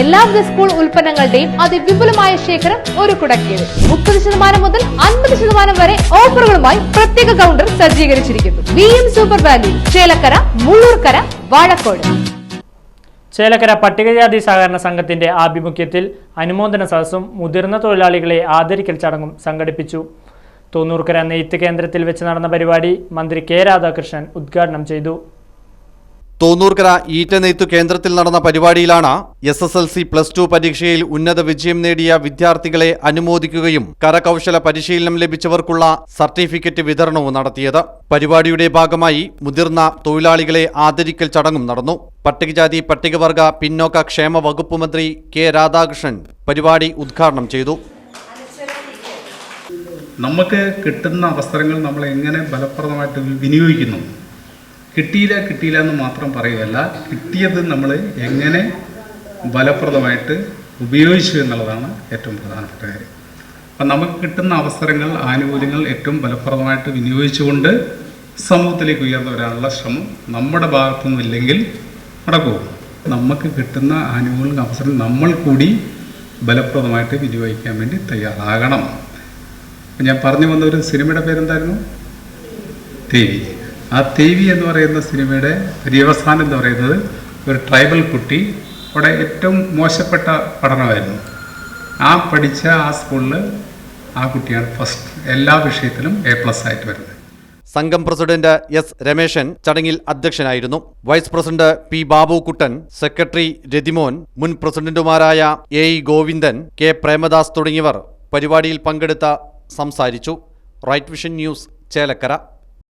എല്ലാവിധ സ്കൂൾ ഉൽപ്പന്നങ്ങളുടെയും അതിവിപുലമായ ശേഖരം ഒരു കുടക്കീഴിൽ. മുപ്പത് ശതമാനം മുതൽ അൻപത് ശതമാനം വരെ ഓഫറുകളുമായി പ്രത്യേക കൗണ്ടർ സജ്ജീകരിച്ചിരിക്കുന്നു. V M super value Chelakkara Mullurkara Vazhakode. Chelakkara പട്ടികജാതി സഹകരണ സംഘത്തിന്റെ ആഭിമുഖ്യത്തിൽ അനുമോദന സദസ്സും മുതിർന്ന തൊഴിലാളികളെ ആദരിക്കൽ ചടങ്ങും സംഘടിപ്പിച്ചു. തോന്നൂർക്കര നെയ്ത്ത് കേന്ദ്രത്തിൽ വെച്ച് നടന്ന പരിപാടി മന്ത്രി കെ രാധാകൃഷ്ണൻ ഉദ്ഘാടനം ചെയ്തു. തോന്നൂർക്കര ഈറ്റനെയ്ത്തു കേന്ദ്രത്തിൽ നടന്ന പരിപാടിയിലാണ് S S L C plus two പരീക്ഷയിൽ ഉന്നത വിജയം നേടിയ വിദ്യാർത്ഥികളെ അനുമോദിക്കുകയും കരകൗശല പരിശീലനം ലഭിച്ചവർക്കുള്ള സർട്ടിഫിക്കറ്റ് വിതരണവും നടത്തിയത്. പരിപാടിയുടെ ഭാഗമായി മുതിർന്ന തൊഴിലാളികളെ ആദരിക്കൽ ചടങ്ങും നടന്നു. പട്ടികജാതി പട്ടികവർഗ പിന്നോക്ക ക്ഷേമ വകുപ്പ് മന്ത്രി കെ രാധാകൃഷ്ണൻ പരിപാടി ഉദ്ഘാടനം ചെയ്തു. നമുക്ക് കിട്ടുന്ന അവസരങ്ങൾ നമ്മൾ എങ്ങനെ ഫലപ്രദമായിട്ട് വിനിയോഗിക്കുന്നു? കിട്ടിയില്ല കിട്ടിയില്ല എന്ന് മാത്രം പറയുകയല്ല കിട്ടിയത് നമ്മൾ എങ്ങനെ ഫലപ്രദമായിട്ട് ഉപയോഗിച്ചു എന്നുള്ളതാണ് ഏറ്റവും പ്രധാനപ്പെട്ട കാര്യം. അപ്പം നമുക്ക് കിട്ടുന്ന അവസരങ്ങൾ ആനുകൂല്യങ്ങൾ ഏറ്റവും ഫലപ്രദമായിട്ട് വിനിയോഗിച്ചുകൊണ്ട് സമൂഹത്തിലേക്ക് ഉയർന്നു വരാനുള്ള ശ്രമം നമ്മുടെ ഭാഗത്തു നിന്നില്ലെങ്കിൽ നടക്കും നമുക്ക് കിട്ടുന്ന ആനുകൂല്യ അവസരം നമ്മൾ കൂടി ഫലപ്രദമായിട്ട് വിനിയോഗിക്കാൻ വേണ്ടി തയ്യാറാകണം. ഞാൻ പറഞ്ഞു വന്ന ഒരു സിനിമയുടെ പേരെന്തായിരുന്നു? ദേവി ആ തേവി എന്ന് പറയുന്ന സിനിമയുടെ പര്യവസാനം എന്ന് പറയുന്നത് ഒരു ട്രൈബൽ കുട്ടി അവിടെ ഏറ്റവും മോശപ്പെട്ട പഠനമായിരുന്നു. ആ പഠിച്ച ആ സ്കൂളിൽ ആ കുട്ടിയാണ് ഫസ്റ്റ് എല്ലാ വിഷയത്തിലും എ പ്ലസ് ആയിട്ട് വരുന്നത്. സംഘം പ്രസിഡന്റ് എസ് രമേശൻ ചടങ്ങിൽ അധ്യക്ഷനായിരുന്നു. Vice president P Babukuttan secretary Rathimon മുൻ പ്രസിഡന്റുമാരായ A E Govindan K Premadas തുടങ്ങിയവർ പരിപാടിയിൽ പങ്കെടുത്ത സംസാരിച്ചു. Right vision news Chelakkara.